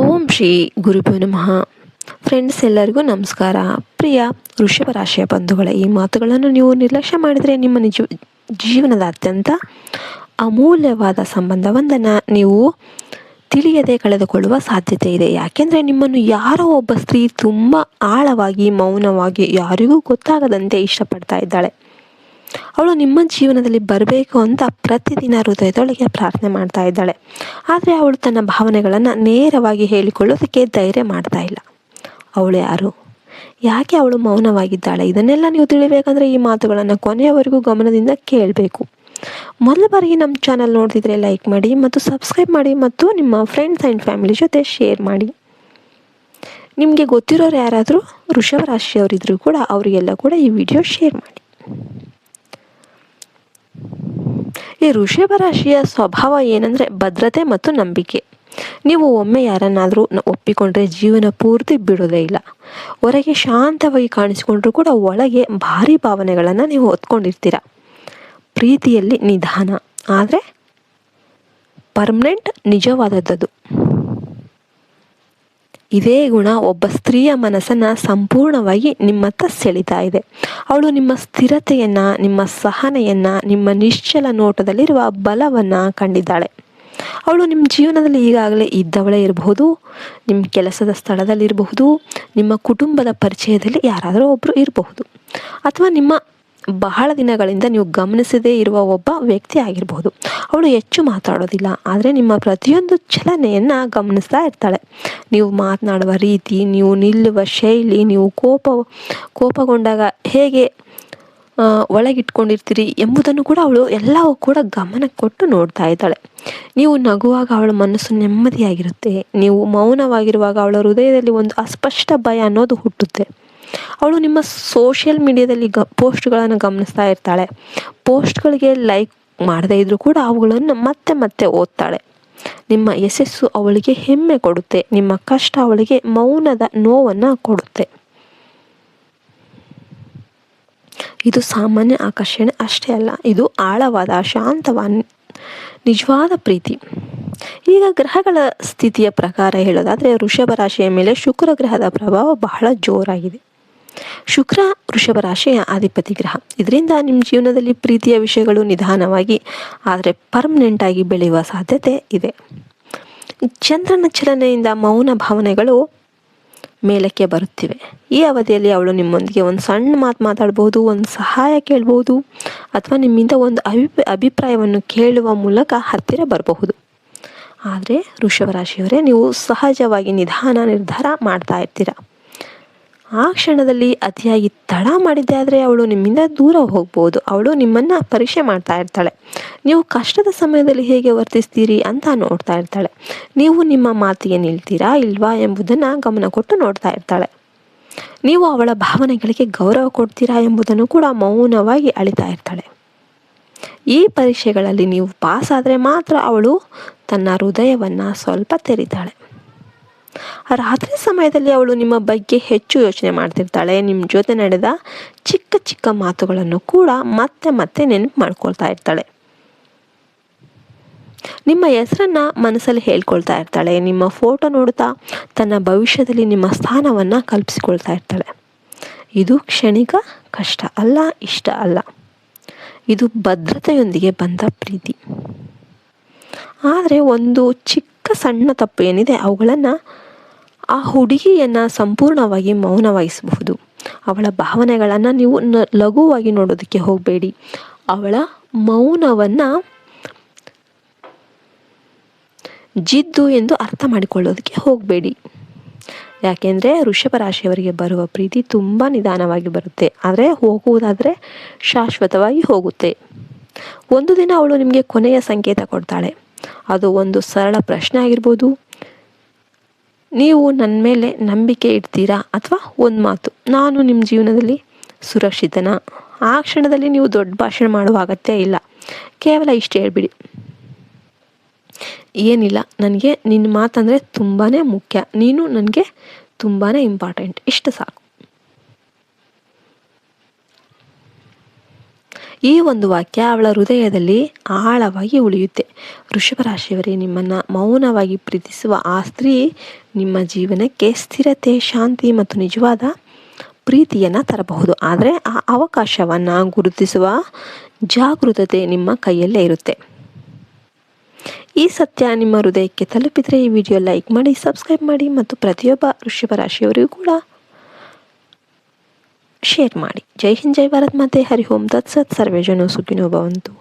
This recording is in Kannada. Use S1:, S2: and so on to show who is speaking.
S1: ಓಂ ಶ್ರೀ ಗುರುಭ್ಯೋ ನಮಃ. ಫ್ರೆಂಡ್ಸ್ ಎಲ್ಲರಿಗೂ ನಮಸ್ಕಾರ. ಪ್ರಿಯ ವೃಷಭ ರಾಶಿಯ ಬಂಧುಗಳ, ಈ ಮಾತುಗಳನ್ನು ನೀವು ನಿರ್ಲಕ್ಷ್ಯ ಮಾಡಿದರೆ ನಿಮ್ಮ ನಿಜ ಜೀವನದ ಅತ್ಯಂತ ಅಮೂಲ್ಯವಾದ ಸಂಬಂಧವೊಂದನ್ನು ನೀವು ತಿಳಿಯದೆ ಕಳೆದುಕೊಳ್ಳುವ ಸಾಧ್ಯತೆ ಇದೆ. ಯಾಕೆಂದರೆ ನಿಮ್ಮನ್ನು ಯಾರೋ ಒಬ್ಬ ಸ್ತ್ರೀ ತುಂಬ ಆಳವಾಗಿ, ಮೌನವಾಗಿ ಯಾರಿಗೂ ಗೊತ್ತಾಗದಂತೆ ಇಷ್ಟಪಡ್ತಾ ಇದ್ದಾಳೆ. ಅವಳು ನಿಮ್ಮ ಜೀವನದಲ್ಲಿ ಬರಬೇಕು ಅಂತ ಪ್ರತಿದಿನ ಹೃದಯದೊಳಗೆ ಪ್ರಾರ್ಥನೆ ಮಾಡ್ತಾ ಇದ್ದಾಳೆ. ಆದರೆ ಅವಳು ತನ್ನ ಭಾವನೆಗಳನ್ನು ನೇರವಾಗಿ ಹೇಳಿಕೊಳ್ಳೋದಕ್ಕೆ ಧೈರ್ಯ ಮಾಡ್ತಾ ಇಲ್ಲ. ಅವಳು ಯಾರು? ಯಾಕೆ ಅವಳು ಮೌನವಾಗಿದ್ದಾಳೆ? ಇದನ್ನೆಲ್ಲ ನೀವು ತಿಳಿಬೇಕಂದ್ರೆ ಈ ಮಾತುಗಳನ್ನು ಕೊನೆಯವರೆಗೂ ಗಮನದಿಂದ ಕೇಳಬೇಕು. ಮೊದಲ ಬಾರಿಗೆ ನಮ್ಮ ಚಾನಲ್ ನೋಡ್ತಿದ್ರೆ ಲೈಕ್ ಮಾಡಿ ಮತ್ತು ಸಬ್ಸ್ಕ್ರೈಬ್ ಮಾಡಿ ಮತ್ತು ನಿಮ್ಮ ಫ್ರೆಂಡ್ಸ್ ಆ್ಯಂಡ್ ಫ್ಯಾಮಿಲಿ ಜೊತೆ ಶೇರ್ ಮಾಡಿ. ನಿಮಗೆ ಗೊತ್ತಿರೋರು ಯಾರಾದರೂ, ವೃಷಭ ರಾಶಿಯವರಿದ್ದರೂ ಕೂಡ ಅವರಿಗೆಲ್ಲ ಕೂಡ ಈ ವಿಡಿಯೋ ಶೇರ್ ಮಾಡಿ. ಈ ವೃಷಭ ರಾಶಿಯ ಸ್ವಭಾವ ಏನಂದರೆ ಭದ್ರತೆ ಮತ್ತು ನಂಬಿಕೆ. ನೀವು ಒಮ್ಮೆ ಯಾರನ್ನಾದರೂ ಒಪ್ಪಿಕೊಂಡ್ರೆ ಜೀವನ ಪೂರ್ತಿ ಬಿಡೋದೇ ಇಲ್ಲ. ಹೊರಗೆ ಶಾಂತವಾಗಿ ಕಾಣಿಸಿಕೊಂಡ್ರೂ ಕೂಡ ಒಳಗೆ ಭಾರಿ ಭಾವನೆಗಳನ್ನು ನೀವು ಹೊತ್ಕೊಂಡಿರ್ತೀರ. ಪ್ರೀತಿಯಲ್ಲಿ ನಿಧಾನ. ಆದರೆ ಪರ್ಮನೆಂಟ್ ನಿಜವಾದದ್ದು ಇದೇ ಗುಣ ಒಬ್ಬ ಸ್ತ್ರೀಯ ಮನಸ್ಸನ್ನು ಸಂಪೂರ್ಣವಾಗಿ ನಿಮ್ಮತ್ತ ಸೆಳಿತಾ ಇದೆ. ಅವಳು ನಿಮ್ಮ ಸ್ಥಿರತೆಯನ್ನು, ನಿಮ್ಮ ಸಹನೆಯನ್ನು, ನಿಮ್ಮ ನಿಶ್ಚಲ ನೋಟದಲ್ಲಿರುವ ಬಲವನ್ನು ಕಂಡಿದ್ದಾಳೆ. ಅವಳು ನಿಮ್ಮ ಜೀವನದಲ್ಲಿ ಈಗಾಗಲೇ ಇದ್ದವಳೇ ಇರಬಹುದು ನಿಮ್ಮ ಕೆಲಸದ ಸ್ಥಳದಲ್ಲಿರಬಹುದು, ನಿಮ್ಮ ಕುಟುಂಬದ ಪರಿಚಯದಲ್ಲಿ ಯಾರಾದರೂ ಒಬ್ಬರು ಇರಬಹುದು. ಅಥವಾ ನಿಮ್ಮ ಬಹಳ ದಿನಗಳಿಂದ ನೀವು ಗಮನಿಸದೇ ಇರುವ ಒಬ್ಬ ವ್ಯಕ್ತಿ ಆಗಿರ್ಬೋದು. ಅವಳು ಹೆಚ್ಚು ಮಾತಾಡೋದಿಲ್ಲ, ಆದರೆ ನಿಮ್ಮ ಪ್ರತಿಯೊಂದು ಚಲನೆಯನ್ನು ಗಮನಿಸ್ತಾ ಇರ್ತಾಳೆ. ನೀವು ಮಾತನಾಡುವ ರೀತಿ, ನೀವು ನಿಲ್ಲುವ ಶೈಲಿ, ನೀವು ಕೋಪ, ಕೋಪಗೊಂಡಾಗ ಹೇಗೆ ಒಳಗಿಟ್ಕೊಂಡಿರ್ತೀರಿ ಎಂಬುದನ್ನು ಕೂಡ ಅವಳು ಎಲ್ಲವೂ ಕೂಡ ಗಮನ ಕೊಟ್ಟು ನೋಡ್ತಾ ಇದ್ದಾಳೆ. ನೀವು ನಗುವಾಗ ಅವಳ ಮನಸ್ಸು ನೆಮ್ಮದಿಯಾಗಿರುತ್ತೆ. ನೀವು ಮೌನವಾಗಿರುವಾಗ ಅವಳ ಹೃದಯದಲ್ಲಿ ಒಂದು ಅಸ್ಪಷ್ಟ ಭಯ ಅನ್ನೋದು ಹುಟ್ಟುತ್ತೆ. ಅವಳು ನಿಮ್ಮ ಸೋಷಿಯಲ್ ಮೀಡಿಯಾದಲ್ಲಿ ಗ ಪೋಸ್ಟ್ಗಳನ್ನು ಗಮನಿಸ್ತಾ ಇರ್ತಾಳೆ. ಪೋಸ್ಟ್ಗಳಿಗೆ ಲೈಕ್ ಮಾಡದೇ ಇದ್ರೂ ಕೂಡ ಅವುಗಳನ್ನು ಮತ್ತೆ ಮತ್ತೆ ಓದ್ತಾಳೆ. ನಿಮ್ಮ ಯಶಸ್ಸು ಅವಳಿಗೆ ಹೆಮ್ಮೆ ಕೊಡುತ್ತೆ. ನಿಮ್ಮ ಕಷ್ಟ ಅವಳಿಗೆ ಮೌನದ ನೋವನ್ನು ಕೊಡುತ್ತೆ. ಇದು ಸಾಮಾನ್ಯ ಆಕರ್ಷಣೆ ಅಷ್ಟೇ ಅಲ್ಲ, ಇದು ಆಳವಾದ ಶಾಂತವಾದ ನಿಜವಾದ ಪ್ರೀತಿ. ಈಗ ಗ್ರಹಗಳ ಸ್ಥಿತಿಯ ಪ್ರಕಾರ ಹೇಳೋದಾದರೆ, ವೃಷಭ ರಾಶಿಯ ಮೇಲೆ ಶುಕ್ರ ಗ್ರಹದ ಪ್ರಭಾವ ಬಹಳ ಜೋರಾಗಿದೆ. ಶುಕ್ರ, ವೃಷಭ ರಾಶಿಯ ಅಧಿಪತಿ ಗ್ರಹ. ಇದರಿಂದ ನಿಮ್ಮ ಜೀವನದಲ್ಲಿ ಪ್ರೀತಿಯ ವಿಷಯಗಳು ನಿಧಾನವಾಗಿ, ಆದರೆ ಪರ್ಮನೆಂಟ್ ಆಗಿ ಬೆಳೆಯುವ ಸಾಧ್ಯತೆ ಇದೆ. ಚಂದ್ರನ ಚಲನೆಯಿಂದ ಮೌನ ಭಾವನೆಗಳು ಮೇಲಕ್ಕೆ ಬರುತ್ತಿವೆ. ಈ ಅವಧಿಯಲ್ಲಿ ಅವಳು ನಿಮ್ಮೊಂದಿಗೆ ಒಂದು ಸಣ್ಣ ಮಾತು ಮಾತಾಡ್ಬೋದು, ಒಂದು ಸಹಾಯ ಕೇಳ್ಬೋದು, ಅಥವಾ ನಿಮ್ಮಿಂದ ಒಂದು ಅಭಿ ಅಭಿಪ್ರಾಯವನ್ನು ಕೇಳುವ ಮೂಲಕ ಹತ್ತಿರ ಬರಬಹುದು. ಆದರೆ ವೃಷಭ ರಾಶಿಯವರೇ, ನೀವು ಸಹಜವಾಗಿ ನಿಧಾನ ನಿರ್ಧಾರ ಮಾಡ್ತಾ ಇರ್ತೀರ? ಆ ಕ್ಷಣದಲ್ಲಿ ಅತಿಯಾಗಿ ತಡ ಮಾಡಿದ್ದೆ ಆದರೆ ಅವಳು ನಿಮ್ಮಿಂದ ದೂರ ಹೋಗ್ಬೋದು. ಅವಳು ನಿಮ್ಮನ್ನು ಪರೀಕ್ಷೆ ಮಾಡ್ತಾ ಇರ್ತಾಳೆ. ನೀವು ಕಷ್ಟದ ಸಮಯದಲ್ಲಿ ಹೇಗೆ ವರ್ತಿಸ್ತೀರಿ ಅಂತ ನೋಡ್ತಾ ಇರ್ತಾಳೆ. ನೀವು ನಿಮ್ಮ ಮಾತಿಗೆ ನಿಲ್ತೀರಾ ಇಲ್ವಾ ಎಂಬುದನ್ನು ಗಮನ ಕೊಟ್ಟು ನೋಡ್ತಾ ಇರ್ತಾಳೆ. ನೀವು ಅವಳ ಭಾವನೆಗಳಿಗೆ ಗೌರವ ಕೊಡ್ತೀರಾ ಎಂಬುದನ್ನು ಕೂಡ ಮೌನವಾಗಿ ಅಳಿತಾ ಇರ್ತಾಳೆ. ಈ ಪರೀಕ್ಷೆಗಳಲ್ಲಿ ನೀವು ಪಾಸ್ ಆದರೆ ಮಾತ್ರ ಅವಳು ತನ್ನ ಹೃದಯವನ್ನು ಸ್ವಲ್ಪ ತೆರಿತಾಳೆ. ರಾತ್ರಿ ಸಮಯದಲ್ಲಿ ಅವಳು ನಿಮ್ಮ ಬಗ್ಗೆ ಹೆಚ್ಚು ಯೋಚನೆ ಮಾಡ್ತಿರ್ತಾಳೆ. ನಿಮ್ಮ ಜೊತೆ ನಡೆದ ಚಿಕ್ಕ ಚಿಕ್ಕ ಮಾತುಗಳನ್ನು ಕೂಡ ಮತ್ತೆ ಮತ್ತೆ ನೆನಪು ಮಾಡ್ಕೊಳ್ತಾ ಇರ್ತಾಳೆ. ನಿಮ್ಮ ಹೆಸರನ್ನ ಮನಸ್ಸಲ್ಲಿ ಹೇಳ್ಕೊಳ್ತಾ ಇರ್ತಾಳೆ. ನಿಮ್ಮ ಫೋಟೋ ನೋಡ್ತಾ ತನ್ನ ಭವಿಷ್ಯದಲ್ಲಿ ನಿಮ್ಮ ಸ್ಥಾನವನ್ನು ಕಲ್ಪಿಸಿಕೊಳ್ತಾ ಇರ್ತಾಳೆ. ಇದು ಕ್ಷಣಿಕ ಕಷ್ಟ ಅಲ್ಲ, ಇಷ್ಟ ಅಲ್ಲ. ಇದು ಭದ್ರತೆಯೊಂದಿಗೆ ಬಂದ ಪ್ರೀತಿ. ಆದರೆ ಒಂದು ಚಿಕ್ಕ ಸಣ್ಣ ತಪ್ಪು ಏನಿದೆ, ಅವುಗಳನ್ನು ಆ ಹುಡುಗಿಯನ್ನು ಸಂಪೂರ್ಣವಾಗಿ ಮೌನವಹಿಸಬಹುದು. ಅವಳ ಭಾವನೆಗಳನ್ನು ನೀವು ಲಘುವಾಗಿ ನೋಡೋದಕ್ಕೆ ಹೋಗಬೇಡಿ. ಅವಳ ಮೌನವನ್ನು ಜಿದ್ದು ಎಂದು ಅರ್ಥ ಮಾಡಿಕೊಳ್ಳೋದಕ್ಕೆ ಹೋಗಬೇಡಿ. ಯಾಕೆಂದರೆ ವೃಷಭ ರಾಶಿಯವರಿಗೆ ಬರುವ ಪ್ರೀತಿ ತುಂಬ ನಿಧಾನವಾಗಿ ಬರುತ್ತೆ. ಆದರೆ ಹೋಗುವುದಾದರೆ ಶಾಶ್ವತವಾಗಿ ಹೋಗುತ್ತೆ. ಒಂದು ದಿನ ಅವಳು ನಿಮಗೆ ಕೊನೆಯ ಸಂಕೇತ ಕೊಡ್ತಾಳೆ. ಅದು ಒಂದು ಸರಳ ಪ್ರಶ್ನೆ ಆಗಿರ್ಬೋದು. ನೀವು ನನ್ನ ಮೇಲೆ ನಂಬಿಕೆ ಇಡ್ತೀರಾ ಅಥವಾ ಒಂದು ಮಾತು? ನಾನು ನಿಮ್ಮ ಜೀವನದಲ್ಲಿ ಸುರಕ್ಷಿತನ. ಆ ಕ್ಷಣದಲ್ಲಿ ನೀವು ದೊಡ್ಡ ಭಾಷಣ ಮಾಡುವ ಅಗತ್ಯ ಇಲ್ಲ. ಕೇವಲ ಇಷ್ಟು ಹೇಳ್ಬಿಡಿ. ಏನಿಲ್ಲ, ನನಗೆ ನಿನ್ನ ಮಾತಂದರೆ ತುಂಬಾ ಮುಖ್ಯ. ನೀನು ನನಗೆ ತುಂಬಾ ಇಂಪಾರ್ಟೆಂಟ್ ಇಷ್ಟು ಸಾಕು. ಈ ಒಂದು ವಾಕ್ಯ ಅವಳ ಹೃದಯದಲ್ಲಿ ಆಳವಾಗಿ ಉಳಿಯುತ್ತೆ. ವೃಷಭ ರಾಶಿಯವರೇ ನಿಮ್ಮನ್ನು ಮೌನವಾಗಿ ಪ್ರೀತಿಸುವ ಆ ಸ್ತ್ರೀ ನಿಮ್ಮ ಜೀವನಕ್ಕೆ ಸ್ಥಿರತೆ, ಶಾಂತಿ ಮತ್ತು ನಿಜವಾದ ಪ್ರೀತಿಯನ್ನು ತರಬಹುದು. ಆದರೆ ಆ ಅವಕಾಶವನ್ನು ಗುರುತಿಸುವ ಜಾಗೃತತೆ ನಿಮ್ಮ ಕೈಯಲ್ಲೇ ಇರುತ್ತೆ. ಈ ಸತ್ಯ ನಿಮ್ಮ ಹೃದಯಕ್ಕೆ ತಲುಪಿದರೆ ಈ ವಿಡಿಯೋ ಲೈಕ್ ಮಾಡಿ, ಸಬ್ಸ್ಕ್ರೈಬ್ ಮಾಡಿ ಮತ್ತು ಪ್ರತಿಯೊಬ್ಬ ವೃಷಭ ರಾಶಿಯವರಿಗೂ ಕೂಡ ಶೇರ್ ಮಾಡಿ ಜೈ ಹಿಂದ್ ಜೈ ಭಾರತ್ ಮಾತೆ ಹರಿ ಓಂ ತತ್ಸತ್ ಸರ್ವೇ ಜನ ಸುಖಿನೋ ಭವಂತು